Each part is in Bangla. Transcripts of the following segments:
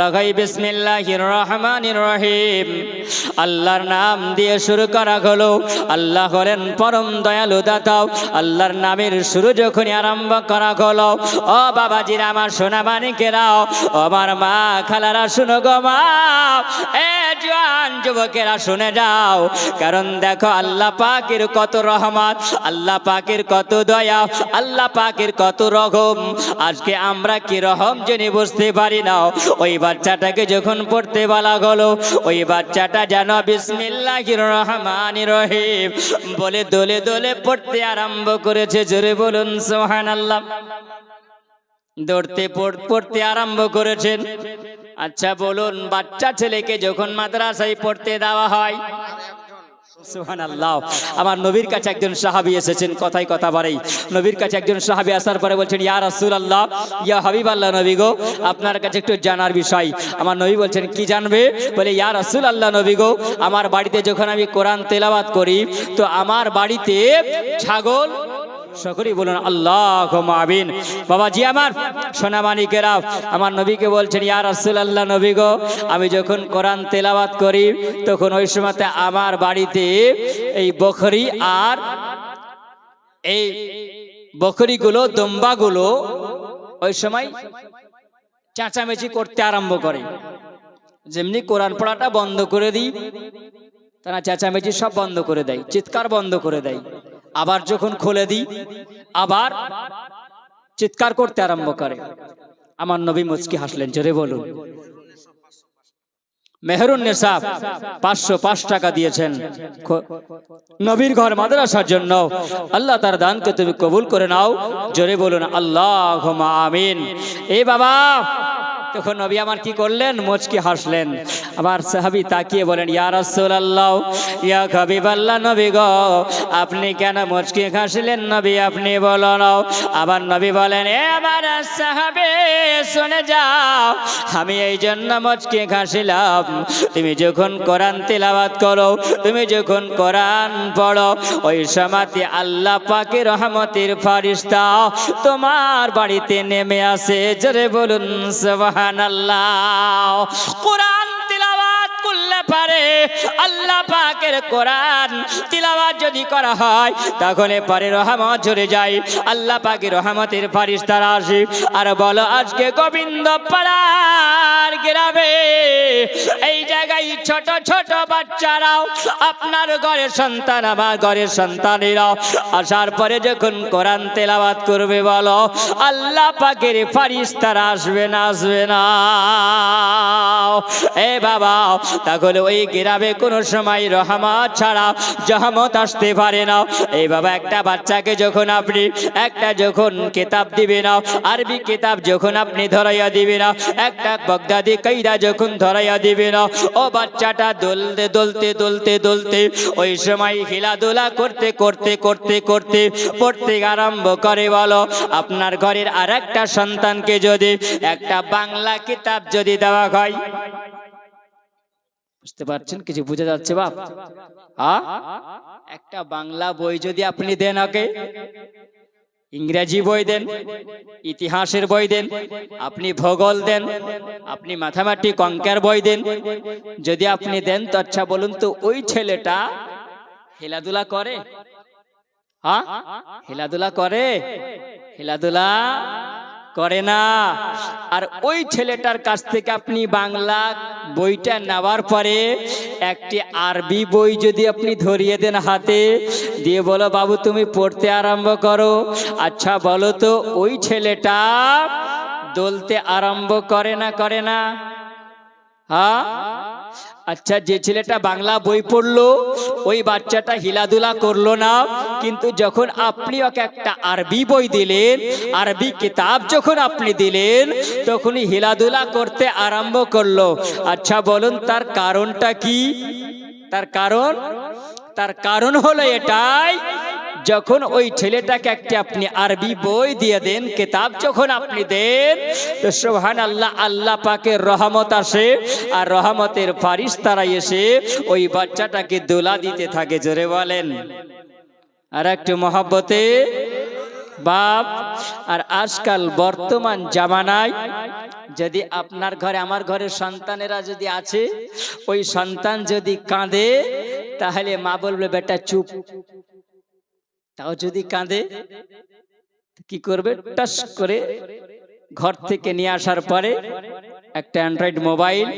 লাগাই বিসমিল্লাহির রহমানির রহিম। আল্লাহর নাম দিয়ে শুরু করা হলো। আল্লাহ হলেন পরম দয়ালু দাতাও আল্লাহর নামের শুরু যখনই আরম্ভ করা হলো, ও বাবাজিরা, আমার সোনা মানিকেরাও আমার মা খালারা, শুনো গো মা, এ যুবকেরা, শুনে যাও। কারণ দেখো, আল্লাহ পাকের কত রহমত, আল্লাহ পাকের কত দয়া, আল্লাহ পাকের কত রহম। আজকে আমরা কি রহম জেনে বুঝতে পারি না। ওই বাচ্চাটাকে যখন পড়তে বলা হলো, ওই বাচ্চাটা যেন বিসমিল্লাহির রহমান রহিম বলে দোলে দোলে পড়তে আরম্ভ করেছে। জোরে বলুন সোহান আল্লাহ দৌড়তে পড়- পড়তে আরম্ভ করেছেন। আচ্ছা বলুন, বাচ্চা ছেলেকে যখন মাদ্রাসায় পড়তে দেওয়া হয় আমার নবীর কাছে একজন সাহাবি এসেছেন কথাই কথা বাড়াই নবীর কাছে একজন সাহাবি আসার পরে বলছেন, ইয়া রাসূল আল্লাহ ইয়া হাবিব আল্লাহ নবী গো, আপনার কাছে একটু জানার বিষয়। আমার নবী বলছেন, কি জানবে? বলে, ইয়া রাসূল আল্লাহ নবী গো, আমার বাড়িতে যখন আমি কোরআন তেলাওয়াত করি, তো আমার বাড়িতে ছাগল সকলেই বলুন আল্লাহ আমিন। বাবাজি আমার সোনামানিকেরা আমার নবীকে বলছেন, ইয়া রাসূল আল্লাহ নবী গো, আমি যখন কোরআন তেলাওয়াত করি, তখন ওই সময়তে আমার বাড়িতে এই বকরি আর এই বকরিগুলো দম্বাগুলো ওই সময় চাঁচামেচি করতে আরম্ভ করে। যেমনি কোরআন পড়াটা বন্ধ করে দিই, তারা চেঁচামেচি সব বন্ধ করে দেয়, চিৎকার বন্ধ করে দেয়। আবার যখন খুলে দিই, আবার চিৎকার করতে আরম্ভ করে। আমার নবী মুচকি হাসলেন, জোরে বলুন। মেহরুন নেসাব পাঁচশো পাঁচ টাকা দিয়েছেন। নবীর ঘর মাদ্রাসার জন্য। আল্লাহ তার দানকে তুমি কবুল করে নাও। জোরে বলুন আল্লাহ আমিন। এ বাবা তখন নবী আমার কি করলেন? মুচকি হাসলেন। আমার সাহাবি তাকিয়ে বলেন, ইয়া রাসূলুল্লাহ, ইয়া হাবিবাল্লাহ নবী গো, আপনি কেন মুচকি হাসলেন নবী? আপনি বলুন আবার নবী বলেন, এ আমার সাহাবে, শুনে যাও, আমি এই জন্য মুচকি হাসিলাম। তুমি যখন কোরআন তেলাওয়াত করো, তুমি যখন কোরআন পড়ো, ওই সময়তে আল্লাহ পাকের রহমতের ফারিস্তা তোমার বাড়িতে নেমে আসে। জোরে বলুন সুবহানাল্লাহ। কোরআন পারে, আল্লাহ পাকের কোরআন তিলাওয়াত যদি করা হয়, তাহলে পরে রহমত ঝরে যায়। আল্লাহ পাকের রহমতের ফারিস্তারা আসে, আর বলো আজকে গোবিন্দ পাড়ার গ্রামে এই জায়গায় ছোট ছোট বাচ্চারাও আপনার ঘরের সন্তান, আমার ঘরের সন্তানেরাও আসার পরে যখন কোরআন তেলাওয়াত করবে, বলো আল্লাহ পাকের ফারিস্তারা আসবে না আসবে না। এ বাবা, তাহলে ওই গ্রামে কোনো সময় রহমত ছাড়া জহমত আসতে পারে না। এই বাবা, একটা বাচ্চাকে যখন আপনি, একটা যখন কিতাব দিবে না আরবি কিতাব যখন আপনি ধরাইয়া দিবে না একটা বগদাদি কাইদা যখন ধরাইয়া দিবে না ও বাচ্চাটা দোলতে দোলতে দোলতে দোলতে, ওই সময় হিলাদোলা করতে করতে করতে করতে, পড়তে আরম্ভ করে বলো, আপনার ঘরের আর একটা সন্তানকে যদি, একটা বাংলা কিতাব যদি দেওয়া হয়। বুঝতে পারছেন? কিছু বুঝে যাচ্ছে বাপ? আ? একটা বাংলা বই যদি আপনি দেন ওকে ইংরেজি বই দেন ইতিহাসের বই দেন আপনি ভূগোল দেন আপনি ম্যাথামেটিক অঙ্কের বই দেন যদি আপনি দেন তো আচ্ছা বলুন তো ওই ছেলেটা খেলাধুলা করে? হ্যাঁ খেলাধুলা করে? খেলাধুলা করে না। আর ওই ছেলেটার কাছ থেকে আপনি বাংলা বইটা নেওয়ার পরে একটি আরবি বই যদি আপনি ধরিয়ে দেন হাতে, দিয়ে বলো, বাবু, তুমি পড়তে আরম্ভ করো। আচ্ছা বলো তো, ওই ছেলেটা দলতে আরম্ভ করে না করে না? হ্যাঁ? আচ্ছা যে ছেলেটা বাংলা বই পড়ল, ওই বাচ্চাটা হিলাদুলা করল না। কিন্তু যখন আপনি ওকে একটা আরবি বই দিলেন, আরবি কিতাব যখন আপনি দিলেন, তখনই হিলাদুলা করতে আরম্ভ করল। আচ্ছা বলুন, তার কারণটা কি? তার কারণ? তার কারণ হলো এটাই যখন ওই ছেলেটাকে একটা আপনি আরবি বই দিয়ে দেন, কিতাব যখন আপনি দেন, তো সোহান আল্লাহ আল্লাহ পাকের রহমত আসে আর রহমতের ফারিস তারা এসে ওই বাচ্চাটাকে দোলা দিতে থাকে, জোরে বলেন। আর একটু মহাব্বতে, বাপ, আর আজকাল বর্তমান জামানায় যদি আপনার ঘরে, আমার ঘরের সন্তানেরা যদি আছে, ওই সন্তান যদি কাঁদে, তাহলে মা বলবে, বেটা, চুপ। তাও যদি কাঁদে কি করবে? টাস করে ঘর থেকে নিয়ে আসার পরে একটা অ্যান্ড্রয়েড মোবাইল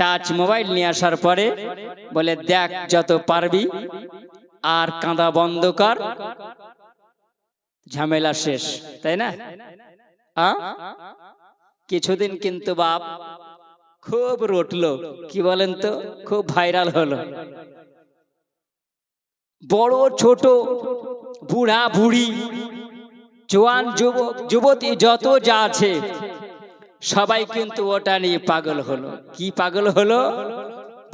টাচ মোবাইল নিয়ে আসার পরে বলে, দেখ যত পারবি আর কাঁদা বন্ধ কর, ঝামেলা শেষ। তাই না? কিছুদিন কিন্তু বাপ খুব রটলো। কি বলেন তো? খুব ভাইরাল হলো। বড় ছোট বুড়া বুড়ি, জোয়ান যুবক যুবতী যত যা আছে, সবাই কিন্তু ওটা নিয়ে পাগল হলো। কি পাগল হলো?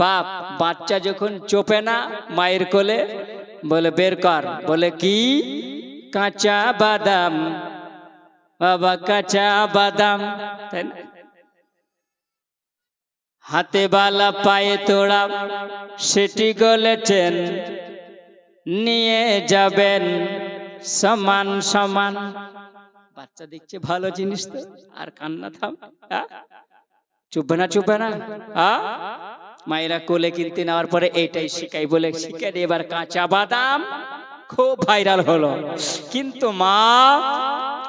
বাপ, বাচ্চা যখন চোপে না মায়ের কোলে, বলে, বের কর। বলে, কি? কাঁচা বাদাম। বাবা, কাঁচা বাদাম। তাই না? হাতে বালা পায়ে তোড়া, সেটি গলেছেন নিয়ে যাবেন সমান সমান। বাচ্চা দেখছে ভালো জিনিস তো। আর কান্না থাম চুপবে না চুপবে না, আ? মায়েরা কোলে কিনতে নেওয়ার পরে এইটাই শিখাই বলে শিখে দিয়ে এবার কাঁচা বাদাম খুব ভাইরাল হলো। কিন্তু মা,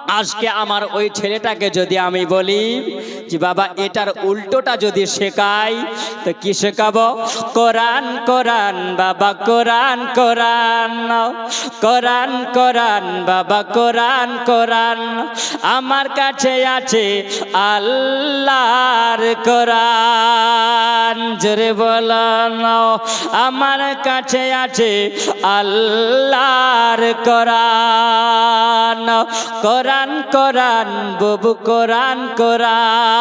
আজকে আমার ওই ছেলেটাকে যদি আমি বলি যে বাবা, এটার উল্টোটা যদি শেখাই, তো কি শেখাবো? কোরআন কোরআন, বাবা, কোরআন কোরআন কোরআন কোরআন, বাবা, কোরআন কোরআন। আমার কাছে আছে আল্লাহর কোরআন। জোরে বলানো, আমার কাছে আছে আল্লাহর কোরআন। কোরআন কোরআন বুবু কোরআন কোরআন।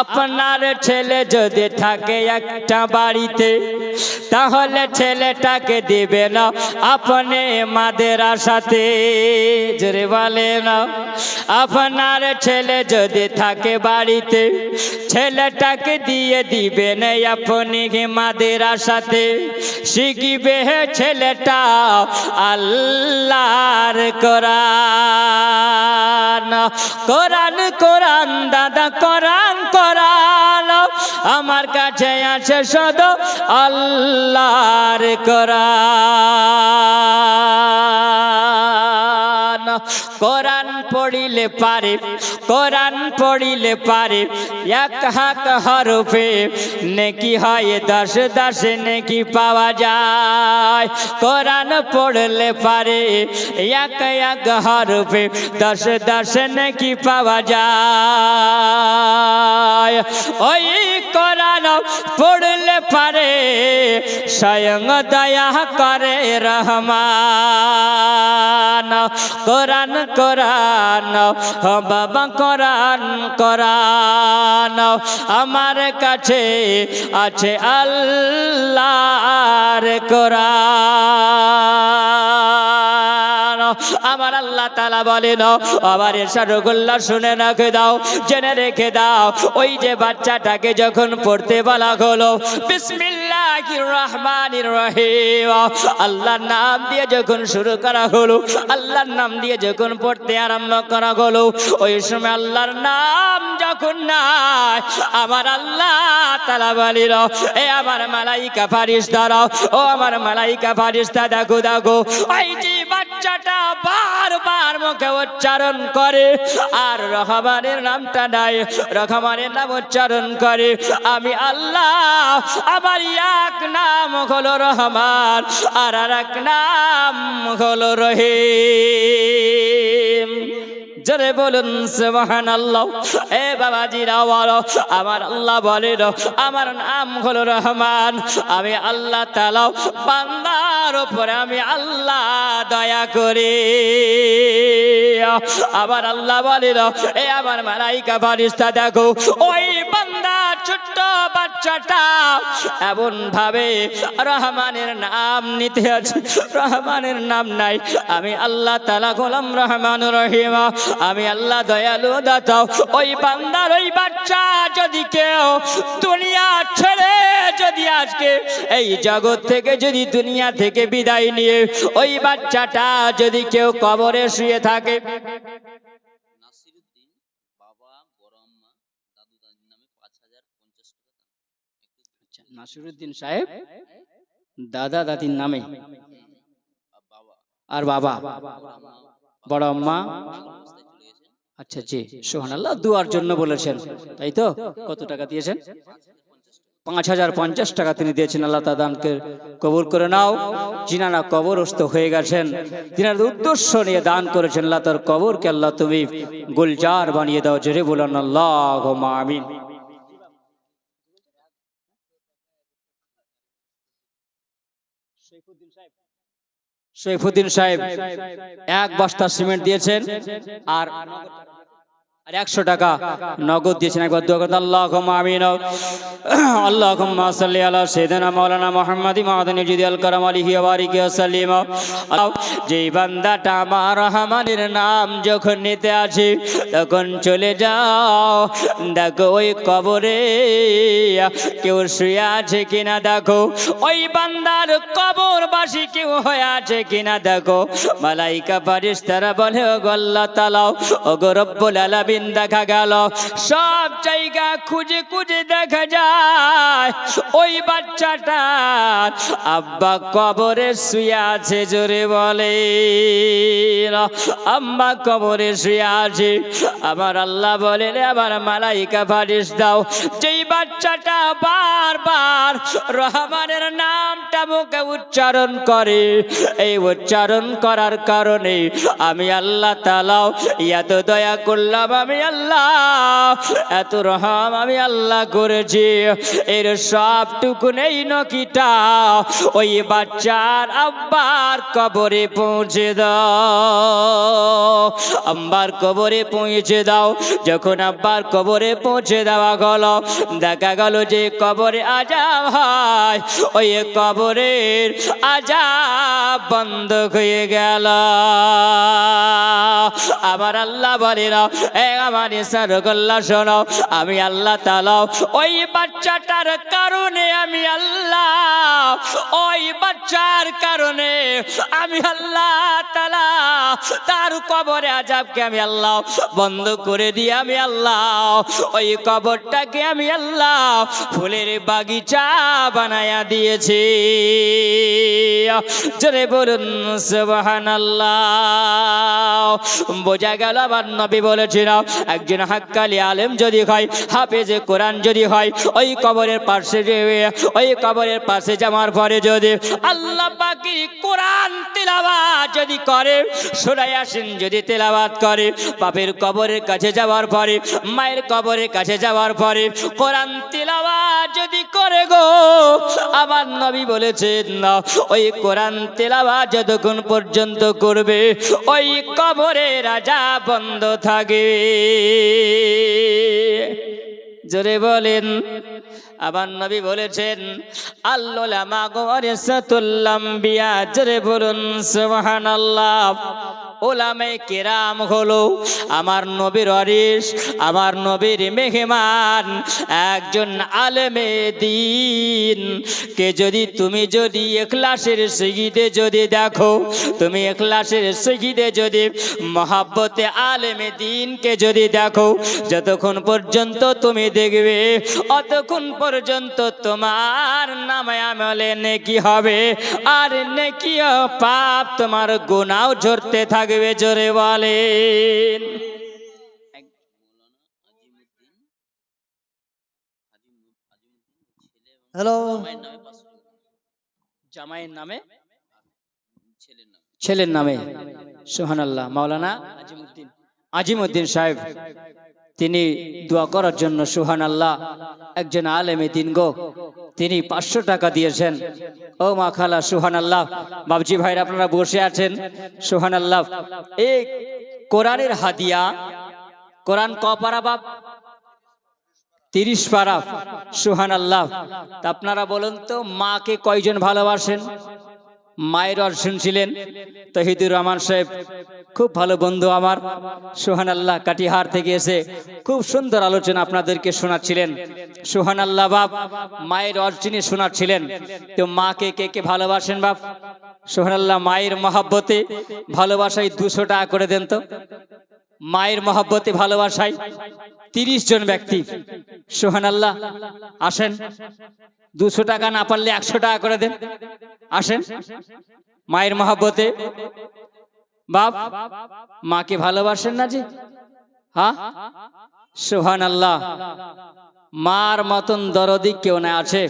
আপনার ছেলে যদি থাকে একটা বাড়িতে, তাহলে ছেলেটাকে দিবে না। আপনি মাদের আশাতে জোরে বলে না। আপনার ছেলে যদি থাকে বাড়িতে, ছেলেটাকে দিয়ে দিবেন আপনি মাদের আশাতে শিখিবে ছেলেটা আল্লাহর কোরআন। কোরআন কোরআন, দাদা কোরআন করাল আমার কাছে আছে সদ আল্লাহর কোরআন। কোরআন পড়িলে পারে, কোরআন পড়িলে পারে, এক হাক হরফে নেকি হয় দশ দশ নেকি পাওয়া যায়। কোরআন পড়লে পারে, এক এক হরফে দশ দশ নেকি পাওয়া যায়। ওই কোরআন পড়লে পারে, স্বয়ং দয়া করে রহমান। কোরআন কোরআন। ও বাবা, কোরআন কোরআন। আমার কাছে আছে আল্লাহর কোরআন। আমার আল্লাহ তালা বলেন আবার এসারগুল্লা শুনে রেখে দাও, জেনে রেখে দাও, ওই যে বাচ্চাটাকে যখন পড়তে বলা হলো রহিম আল্লাহর নাম দিয়ে যখন শুরু করা হলো, আল্লাহর নাম দিয়ে যখন পড়তে আরম্ভ করা হলো, ওই সময় আল্লাহর নাম যখন নাই, আমার আল্লাহ তালা বলিল, এ আমার মালাইকা ফারিস্তারা ও আমার মালাইকা ফারিস্তা দেখো দেখো, ওই যে বাচ্চাটা বারবার মুখে উচ্চারণ করে, আর রহমানের নামটা নাই, রহমানের নাম উচ্চারণ করে, আমি আল্লাহ, আমার এক নাম হলো রহমান আর এক নাম হলো রহিম। জরে বলুন সুবহান আল্লাহ এ বাবাজিরা, বলো, আমার আল্লাহ বলেন, আমার নাম হলো রহমান। আমি আল্লাহ তালা বান্দার উপরে আমি আল্লাহ দয়া করি। আবার আল্লাহ বলেন, এ আমার মালাইকা ফারিস্তা দেখো, ওই বান্দা ছোট্ট বাচ্চাটা এমন ভাবে রহমানের নাম নিতে আছে। রহমানের নাম নাই। আমি আল্লাহ তালা গোলাম রহমান রহিমা। আমি আল্লাহ দয়ালু দাতাও। ওই বান্দার ওই বাচ্চা যদি কেউ দুনিয়া ছেড়ে যদি আজকে এই জগৎ থেকে যদি দুনিয়া থেকে বিদায় নিয়ে ওই বাচ্চাটা যদি কেউ কবরে শুয়ে থাকে। নাসিরুদ্দিন নাসিরুদ্দিন সাহেব দাদা দাদির নামে। আর বাবা আর বাবা বড় আম্মা বড় আম্মা পাগল অবস্থায় চলে গেছেন আচ্ছা জি। সোহান আল্লাহ দুয়ার জন্য বলেছেন। তাই তো? কত টাকা দিয়েছেন? পাঁচ হাজার পঞ্চাশ টাকা তিনি দিয়েছেন আল্লাহ তাদানকে কবুল করে নাও। যিনারা কবরস্থ হয়ে গেছেন। তিনার উদ্দেশ্য নিয়ে দান করেছেন আল্লাহ তার কবরকে আল্লাহ তুমি গুলজার বানিয়ে দাও জেরে বলেন আল্লাহ আমিন। সৈফুদ্দিন সাহেব এক বস্তা সিমেন্ট দিয়েছেন আর একশো টাকা নগদ দিয়েছেন। একবার দোয়া আল্লাহ আমিন। আল্লাহ সাল্লি আলা সেদিনা মৌলানা মোহাম্মদ মাদানী জিদি আল যেই বান্দাটা আমার রহমানের নাম যখন নিতে আসে, তখন চলে যাও। দেখো ওই কবরে কেউ শুয়ে আছে কিনা দেখো। ওই বান্দার কবরবাসী কেউ হয়ে আছে কিনা দেখো। মালাইকা পারিস তারা বলে ও গল্লা তালাও ও গরব্বুল আলামিন দেখা গেল। সব জায়গা খুঁজে খুঁজে দেখা যায়। ওই বাচ্চাটা আব্বা কবরে শুয়ে আছে জোরে বলে। আম্মা কবরে শুয়ে আছে। আমার আল্লাহ বলে রে আমার মালাইকা ফারিস দাও। যেই বাচ্চাটা বারবার রহমানের নামটা মুখে উচ্চারণ করে। এই উচ্চারণ করার কারণে আমি আল্লাহ তালাও এত দয়া করলাম, আমি আল্লাহ এত রহম আমি আল্লাহ করেছি। এর সবটুকু নেই নকিটা, ওই বাচ্চার আব্বার কবরে পৌঁছে দাও। আব্বার কবরে পৌঁছে দাও, যখন আব্বার কবরে পৌঁছে দেওয়া গেল দেখা গেল যে কবরে আজাব হয়। ওই কবরের আজাব বন্ধ হয়ে গেল। আমার আল্লাহ বলে না এ আমার সারগল্লা শোনো, আমি আল্লাহ তালাও ওই বাচ্চাটার কারণে আমি আল্লাহ, ওই বাচ্চার কারণে আমি আল্লাহ তালা তার কবরে আজাবকে আমি আল্লাহ বন্ধ করে দিয়ে আমি আল্লাহ, ওই কবরটাকে আমি আল্লাহ ফুলের বাগিচা বানায়া দিয়েছি। জোরে বলুন সুবহান বোঝা গেল আবার নবী বলেছিল, একজন হাক্কালি আলেম যদি হয়, হাফেজে কোরআন যদি হয়, ওই কবরের পাশে ওই কবরের পাশে যাওয়ার পরে যদি আল্লাহ পাকি কোরআন তেলাওয়াত যদি করে সুরাই আসেন যদি তেলাওয়াত করে, বাপের কবরের কাছে যাওয়ার পরে, মায়ের কবরের কাছে যাওয়ার পরে, কোরআন তেলাওয়াত যদি করে গো, আমার নবী বলেছেন না ওই কোরআন তেলাওয়াত যতক্ষণ পর্যন্ত করবে, ওই কবরে রাজা বন্ধ থাকে জোরে বলেন আবার নবী বলেছেন বিয়া জোরে বলুন, সুবহানাল্লাহ। ওলামে কেরাম হলো আমার নবীর অরিস আমার নবীর মেহমান, একজন আলেমে দিন। কে যদি তুমি যদি এখলাসের সহিদে যদি দেখো, তুমি এখলাসের সহিদে যদি মহাব্বতে আলেমে দিনকে যদি দেখো, যতক্ষণ পর্যন্ত তুমি দেখবে, অতক্ষণ পর্যন্ত তোমার নামে আমলে নেকি হবে, আর নেকি ও পাপ তোমার গুণাও ঝরতে থাকবে। জোরে বলেন। হ্যালো। নামে জামাইয়ের নামে? ছেলের নামে। ছেলের নামে। সোহান আল্লাহ মাওলানা আজিমুদ্দিন আজিমুদ্দিন সাহেব। তিনি দোয়া করার জন্য সুহান আল্লাহ একজন আলেমে দিন গো। তিনি পাঁচশো টাকা দিয়েছেন। ও মা খালা সুহান আল্লাহ বাবজি ভাইরা, আপনারা বসে আছেন। সুহান আল্লাহ এই কোরআনের হাদিয়া, কোরআন ক পারা বাপ? তিরিশ পারা। সুহান আল্লাহ আপনারা বলুন তো, মাকে কয়জন ভালোবাসেন? মায়ের অর্শন ছিলেন তহিদুর রহমান সাহেব, খুব ভালো বন্ধু আমার। সোহান আল্লাহ কাটিহার থেকে এসে খুব সুন্দর আলোচনা আপনাদেরকে শোনাচ্ছিলেন। সোহান আল্লাহ বাপ, মায়ের অর্জনে শোনাচ্ছিলেন, তো মাকে কে কে ভালোবাসেন বাপ? সোহান আল্লাহ মায়ের মহাব্বতে ভালোবাসায় দুশো টাকা করে দেন তো। মায়ের মহাব্বতে ভালোবাসায় তিরিশ জন ব্যক্তি। সোহান আল্লাহ আসেন। দুশো টাকা না পারলে একশো টাকা করে দেন। আসেন। মায়ের মহাব্বতে। বাপ, মাকে ভালোবাসেন না জি হ্যাঁ? সোহান আল্লাহ মার মতন দরদি কেউ না আছে।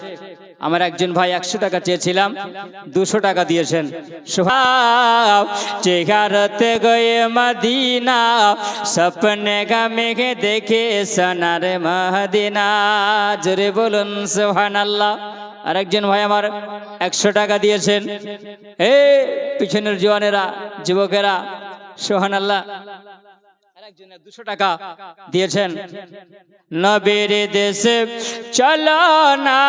আমার একজন ভাই একশো টাকা চেয়েছিলাম, দুশো টাকা দিয়েছেন। সোহাব চেহারতে গয়ে মদিনা সপনে গা মেঘে দেখে সোনার মহদিনা। জোরে বলুন সোহান আল্লাহ আরেকজন ভাই আমার একশো টাকা দিয়েছেন। এ, পিছনের জোয়ানেরা, যুবকেরা সোহান আল্লাহ আরেকজনের দুশো টাকা দিয়েছেন। নবীর দেশে চলো না।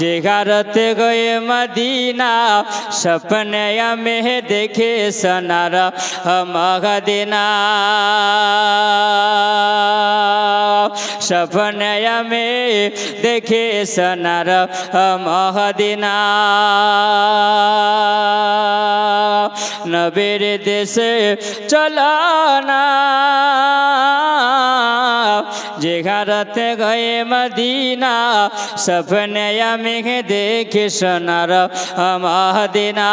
যেগারতে গয়ে মদিনা সপনে में দেখে সনার মগদিনা। সপনে में দেখে সনার মহদিনা নবীর দেশে চলো না। যেখানতে গয়ে মদিনা সপনে মেঘে দেখে সোনার মহদিনা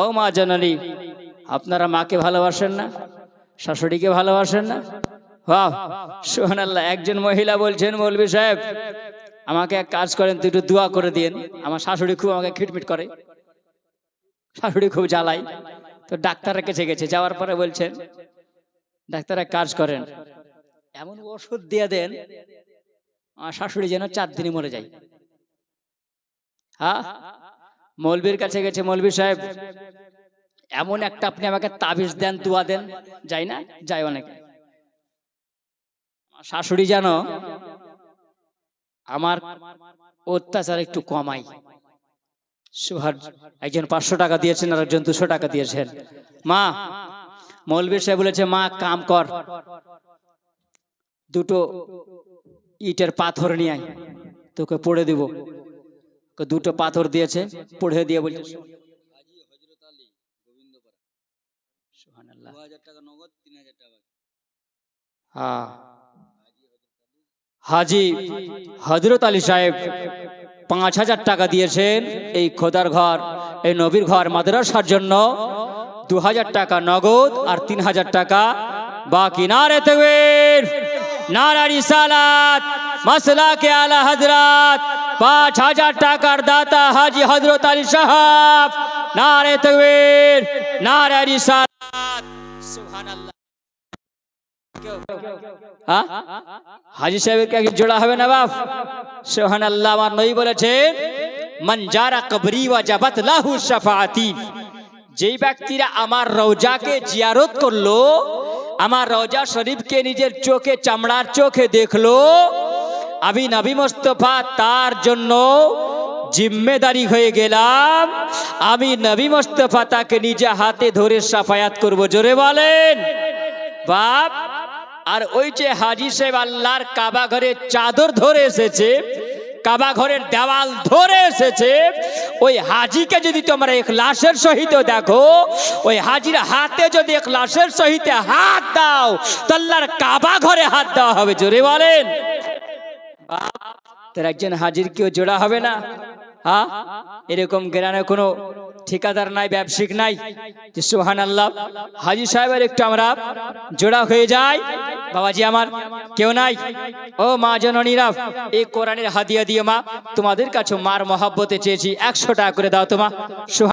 ও মা জননী, আপনারা মাকে ভালোবাসেন না? শাশুড়িকে ভালোবাসেন না? বাহ সোহান আল্লাহ একজন মহিলা বলছেন মৌলবী সাহেব, আমাকে এক কাজ করেন দুটো দোয়া করে দিন আমার শাশুড়ি খুব আমাকে খিটমিট করে। শাশুড়ি খুব জ্বালাই তো ডাক্তারের কাছে গেছে, যাওয়ার পরে বলছেন, ডাক্তার এক কাজ করেন, এমন ওষুধ দিয়ে দেন, আমার শাশুড়ি যেন চার দিনে মরে যায়। হ্যাঁ মৌলবীর কাছে গেছে মৌলবী সাহেব, এমন একটা আপনি আমাকে তাবিজ দেন তুয়া দেন, যাই না যাই অনেক। শাশুড়ি জানো আমার অত্যাচার একটু কমাই সুহার, একজন পাঁচশো টাকা দিয়েছেন আর একজন দুশো টাকা দিয়েছেন। মা, মৌলবী সাহেব বলেছে, মা কাম কর। দুটো ইটের পাথর নিয়ে আয়, তোকে পড়ে দিব। দুটো পাথর দিয়েছে পড়ে দিয়ে বলছে। হ্যাঁ। হাজি হজরত আলী সাহেব পাঁচ হাজার টাকা দিয়েছেন এই খোদার ঘর, এই নবীর ঘর মাদ্রাসার জন্য। দু হাজার টাকা নগদ আর তিন হাজার টাকা বাকি। নারে তকবীর, নারা রিসালাত মাসলা কে আলা হজরত পাঁচ হাজার টাকার দাতা হাজি হজরত আলী সাহাব। নারে তকবীর, নারা রিসালাত। সুবহানাল্লাহ? হাজি সাহেবের কি জোড়া হবে না বাপ? সোহান আল্লাহ আমার নই বলেছে মঞ্জারা কবরি ওয়া জাবাত লাহু শাফাআতি। যেই ব্যক্তিরা আমার রওজাকে জিয়ারত করল, আমার রওজা শরীফকে নিজের চোখে, চামড়ার চোখে দেখল, আমি নবী মোস্তফা তার জন্য জিম্মেদারি হয়ে গেলাম। আমি নবী মোস্তফা তাকে নিজে হাতে ধরে সাফায়াত করব, জোরে বলেন। বাপ আর ওই যে হাজি সাহেব আল্লাহর কাবা ঘরের চাদর ধরে এসেছে, কাবা ঘরের দেওয়াল ধরে এসেছে, ওই হাজিকে যদি তোমরা এক লাশের সহিত দেখো, ওই হাজির হাতে যদি এক লাশের সহিত হাত দাও, তো আল্লাহর কাবা ঘরে হাত দেওয়া হবে, জোরে বলেন। তোর একজন হাজির কেউ জোড়া হবে না? হ্যাঁ? এরকম গ্রামে কোনো ঠিকাদার নাই, ব্যবসায়িক নাই সোহান আল্লাহ হাজি সাহেবের একটু আমরা জোড়া হয়ে যাই। বাবাজি আমার, কেউ নাই? ও মা জননীরা, এই কোরআনের হাদিয়া দিয়ে মা, তোমাদের কাছে মার মহাব্বতে চেয়েছি, একশো টাকা করে দাও তোমা সুহান